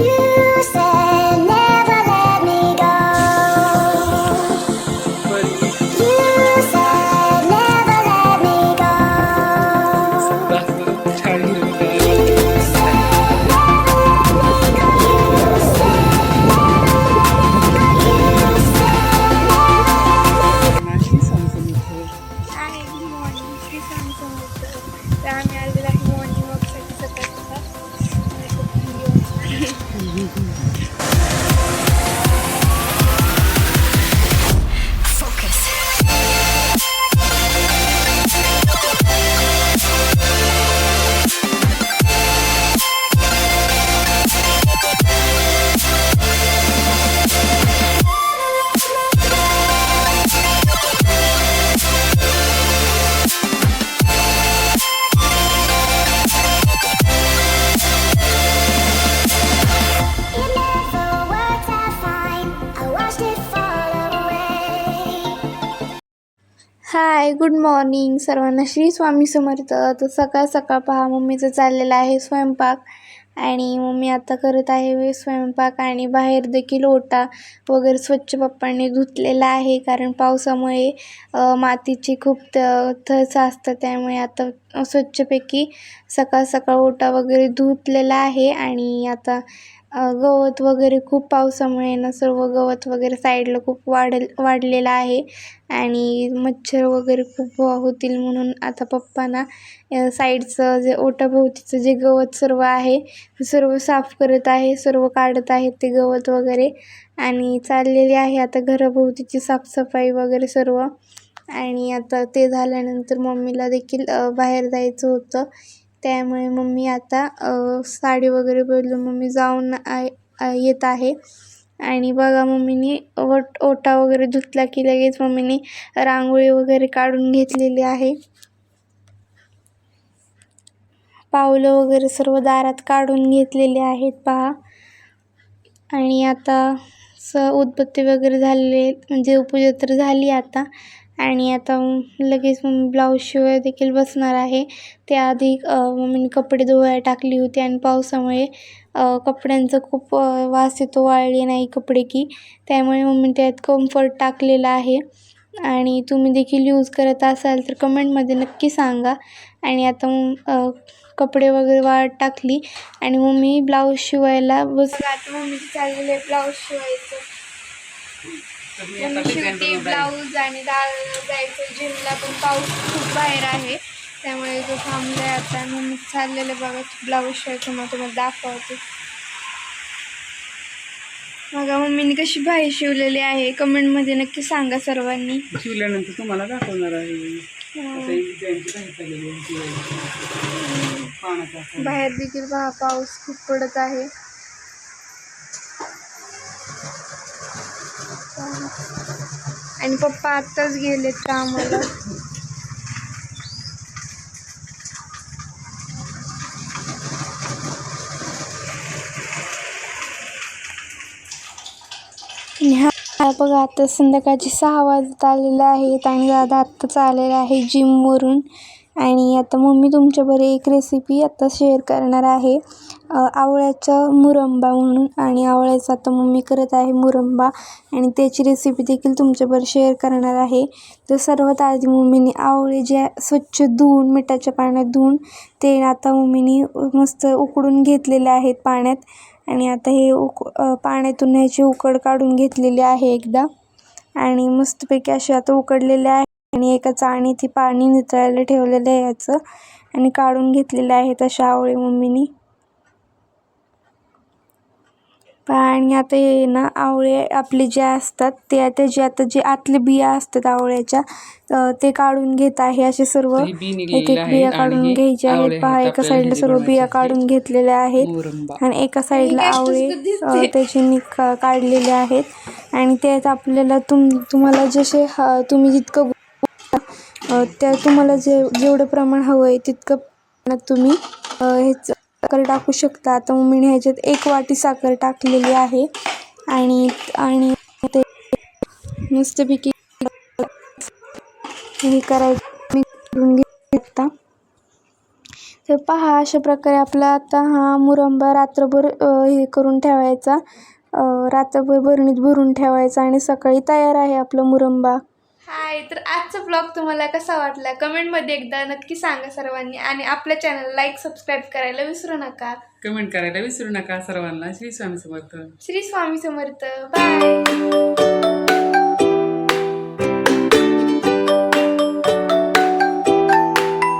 You said hi good morning सर्वांना श्री स्वामी समर्थ. तर सकाळ सकाळ पहा मम्मीचं चाललेलं आहे स्वयंपाक. आणि मम्मी आता करत आहे स्वयंपाक आणि बाहेर देखील ओटा वगैरे स्वच्छ पप्पांनी धुतलेला आहे. कारण पावसामुळे मातीची खूप त थस असतं. त्यामुळे आता स्वच्छपैकी सकाळ सकाळ ओटा वगैरे धुतलेला आहे. आणि आता गवत वगैरे खूप पावसामुळे ना सर्व गवत वगैरे साईडला खूप वाढेल वाढलेलं आहे. आणि मच्छर वगैरे खूप होतील म्हणून आता पप्पांना साईडचं जे ओटाभोवतीचं जे गवत सर्व आहे सर्व साफ करत आहे सर्व काढत आहेत ते गवत वगैरे. आणि चाललेली आहे आता घराभोवतीची साफसफाई वगैरे सर्व. आणि आता ते झाल्यानंतर मम्मीला देखील बाहेर जायचं होतं. त्यामुळे मम्मी आता साडी वगैरे बदलून मम्मी जाऊन आय आ- येत आहे. आणि बघा मम्मीनी ओट ओटा वगैरे धुतला की लगेच मम्मीने रांगोळी वगैरे काढून घेतलेली आहे. पावलं वगैरे सर्व दारात काढून घेतलेले आहेत पहा. आणि आता स उदबत्ती वगैरे झालेले म्हणजे देवपूजा तर झाली आता. आणि आता लगेच मग ब्लाऊज शिवाय देखील बसणार आहे. त्याआधी अ, मम्मीने कपडे धुवायला टाकली होती आणि पावसामुळे कपड्यांचा खूप वास येतो वाळले नाही कपडे की. त्यामुळे मम्मी त्यात कम्फर्ट टाकलेला आहे. आणि तुम्ही देखील यूज करत असाल तर कमेंटमध्ये नक्की सांगा. आणि आता कपडे वगैरे वाळत टाकली आणि मम्मी ब्लाऊज शिवायला बस आता मम्मी चाललेलं आहे ब्लाऊज शिवायचं. मम्मी शिवते ब्लाऊज आणि डाळ जायचं. जिमला पण पाऊस खूप बाहेर आहे. त्यामुळे तो थांबलाय आता मम्मी चाललेलं बघा ब्लाऊज शिवायचं मग तुम्हाला दाखवते. बघा मम्मीने कशी बाहेर शिवलेली आहे. कमेंटमध्ये नक्की सांगा सर्वांनी. शिवल्यानंतर तुम्हाला दाखवणार आहे. आहे. बाहेर देखील पहा पाऊस खूप पडत आहे. आणि पप्पा आत्ताच गेलेत कामाला. आम्हाला हा बघा आता संध्याकाळचे सहा वाजत आलेले आहेत आणि दादा आत्ताच आलेला आहे जिमवरून आणि आता मम्मी तुमच्याबरोबर एक रेसिपी आता शेअर करणार आहे. आवळ्याचा मुरंबा म्हणून आणि आवळ्याचा आता मम्मी करत आहे मुरंबा आणि त्याची रेसिपी देखील तुमच्याबरोबर शेअर करणार आहे. तर सर्वात आधी मम्मीने आवळे जे स्वच्छ धुवून मिठाच्या पाण्यात धुवून ते आता मम्मीने मस्त उकडून घेतलेले आहेत पाण्यात. आणि आता हे उक पाण्यातून ह्याची उकड काढून घेतलेली आहे एकदा. आणि मस्तपैकी असे आता उकडलेले आहे आणि एका चाळणीत ती पाणी नितळायला ठेवलेलं आहे याचं. आणि काढून घेतलेले आहेत अशा आवळे मम्मीनी. आणि आता हे ना आवळे आपले जे असतात ते त्याचे आता जे आतले बिया असतात आवळ्याच्या ते काढून घेत आहे. असे सर्व एक एक आहे बिया आणि काढून घ्यायचे आहेत. पहा एका साईडला सर्व बिया काढून घेतलेल्या आहेत. आणि एका साईडला आवळे त्याचे निक काढलेले आहेत. आणि त्यात आपल्याला तुम तुम्हाला जसे ह- तुम्ही जितकं त्या तुम्हाला जे जेवढं प्रमाण हवं आहे तितकं प्रमाणात तुम्ही अ, ह्याच साखर टाकू शकता. आता मी ह्याच्यात एक वाटी साखर टाकलेली आहे. आणि आणि ते मस्तपैकी हे करायचं. करून घेता तर पहा अशा प्रकारे आपला आता हा मुरंबा रात्रभर हे करून ठेवायचा. रात्रभर भरणीत भरून ठेवायचा आणि सकाळी तयार आहे आपला मुरंबा. हाय तर आजचा ब्लॉग तुम्हाला कसा वाटला? कमेंटमध्ये एकदा नक्की सांगा सर्वांनी आणि आपल्या चॅनल लाईक सबस्क्राईब करायला विसरू नका. कमेंट करायला विसरू नका सर्वांना. श्री स्वामी समर्थ. श्री स्वामी समर्थ. बाय